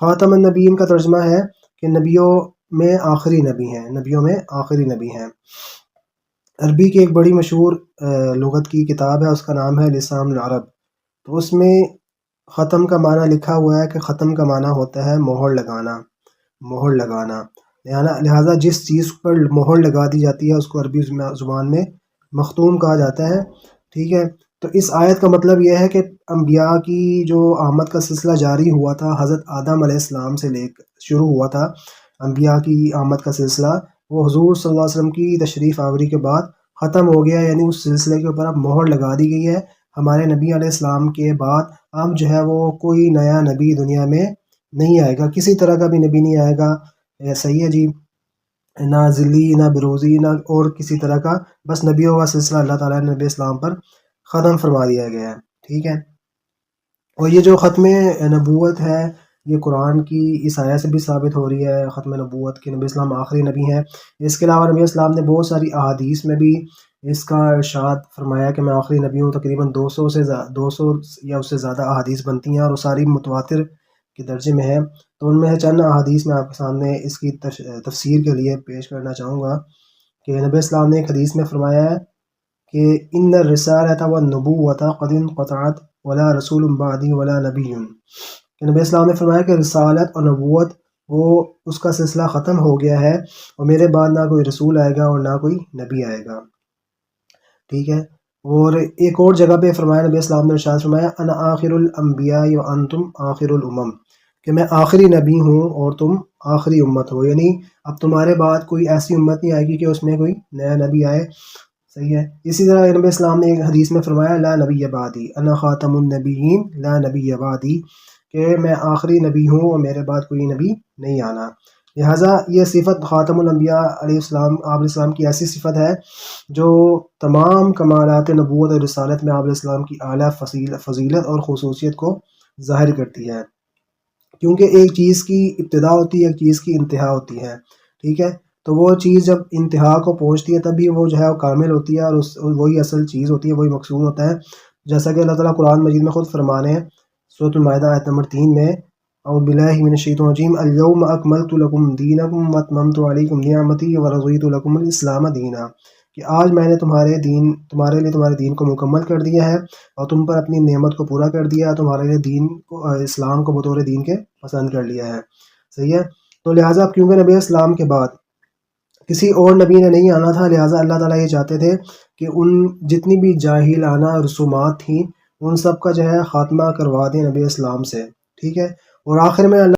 خاتم النبیین کا ترجمہ ہے کہ نبیوں میں آخری نبی ہیں، نبیوں میں آخری نبی ہیں۔ عربی کی ایک بڑی مشہور لغت کی کتاب ہے، اس کا نام ہے لسان العرب۔ تو اس میں ختم کا معنی لکھا ہوا ہے کہ ختم کا معنی ہوتا ہے مہر لگانا مہر لگانا۔ لہٰذا جس چیز پر مہر لگا دی جاتی ہے، اس کو عربی زبان میں مختوم کہا جاتا ہے۔ ٹھیک ہے؟ تو اس آیت کا مطلب یہ ہے کہ انبیاء کی جو آمد کا سلسلہ جاری ہوا تھا، حضرت آدم علیہ السلام سے لے شروع ہوا تھا، انبیاء کی آمد کا سلسلہ، وہ حضور صلی اللہ علیہ وسلم کی تشریف آوری کے بعد ختم ہو گیا یعنی اس سلسلے کے اوپر اب مہر لگا دی گئی ہے۔ ہمارے نبی علیہ السلام کے بعد اب جو ہے وہ کوئی نیا نبی دنیا میں نہیں آئے گا، کسی طرح کا بھی نبی نہیں آئے گا۔ صحیح ہے جی نہ ذلی، نہ بروزی، نہ اور کسی طرح کا، بس نبیوں کا سلسلہ اللہ تعالیٰ نے نبی اسلام پر ختم فرما دیا گیا ہے، ٹھیک ہے؟ اور یہ جو ختم نبوت ہے، یہ قرآن کی اس آیت سے بھی ثابت ہو رہی ہے، ختم نبوت کہ نبی اسلام آخری نبی ہیں۔ اس کے علاوہ نبی اسلام نے بہت ساری احادیث میں بھی اس کا ارشاد فرمایا کہ میں آخری نبی ہوں، تقریباً دو سو سے دو سو یا اس سے زیادہ احادیث بنتی ہیں اور وہ ساری متواتر کے درجے میں ہیں۔ تو ان میں چند احادیث میں آپ کے سامنے اس کی تفسیر کے لیے پیش کرنا چاہوں گا کہ نبی اسلام نے ایک حدیث میں فرمایا ہے کہ ان رسالت و نبوت قدیم قطعت ولا رسول بعدی ولا نبی۔ کہ نبی اسلام نے فرمایا کہ رسالت اور نبوت وہ اس کا سلسلہ ختم ہو گیا ہے اور میرے بعد نہ کوئی رسول آئے گا اور نہ کوئی نبی آئے گا۔ ٹھیک ہے؟ اور ایک اور جگہ پہ فرمایا نبی اسلام نے ارشاد فرمایا ان آخر الانبیاء و ان تم آخر الامم۔ کہ میں آخری نبی ہوں اور تم آخری امت ہو۔ یعنی اب تمہارے بعد کوئی ایسی امت نہیں آئے گی کہ اس میں کوئی نیا نبی آئے۔ صحیح ہے۔ اسی طرح نبی اسلام نے ایک حدیث میں فرمایا، لا نبی آبادی انا خاتم النبیین، لا نبی آبادی کہ میں آخری نبی ہوں اور میرے بعد کوئی نبی نہیں آنا۔ لہٰذا یہ صفت خاتم الانبیاء علیہ السلام، آپ علیہ السلام کی ایسی صفت ہے جو تمام کمالات نبوت اور رسالت میں آپ علیہ السلام کی اعلیٰ فضیلت اور خصوصیت کو ظاہر کرتی ہے۔ کیونکہ ایک چیز کی ابتدا ہوتی ہے، ایک چیز کی انتہا ہوتی ہے۔ ٹھیک ہے؟ تو وہ چیز جب انتہا کو پہنچتی ہے، تبھی وہ جو ہے وہ کامل ہوتی ہے اور اس، وہی اصل چیز ہوتی ہے، وہی مقصود ہوتا ہے۔ جیسا کہ اللہ تعالیٰ قرآن مجید میں خود فرمانے ہیں صوت المائدہ آیت نمبر تین میں اور بلّہ من الشیطان الرجیم، اليوم اکملت لکم دینکم واتممت علیکم نعمتی ورضیت لکم الاسلام دینا۔ کہ آج میں نے تمہارے دین، تمہارے لیے تمہارے دین کو مکمل کر دیا ہے اور تم پر اپنی نعمت کو پورا کر دیا ہے، تمہارے لیے دین کو، اسلام کو بطور دین کے پسند کر لیا ہے۔ صحیح ہے؟ تو لہٰذا اب کیونکہ نبی اسلام کے بعد کسی اور نبی نے نہیں آنا تھا، لہٰذا اللہ تعالیٰ یہ چاہتے تھے کہ ان جتنی بھی جاہلانہ رسومات تھیں، ان سب کا جو ہے خاتمہ کروا دیں نبی اسلام سے، ٹھیک ہے؟ اور آخر میں اللہ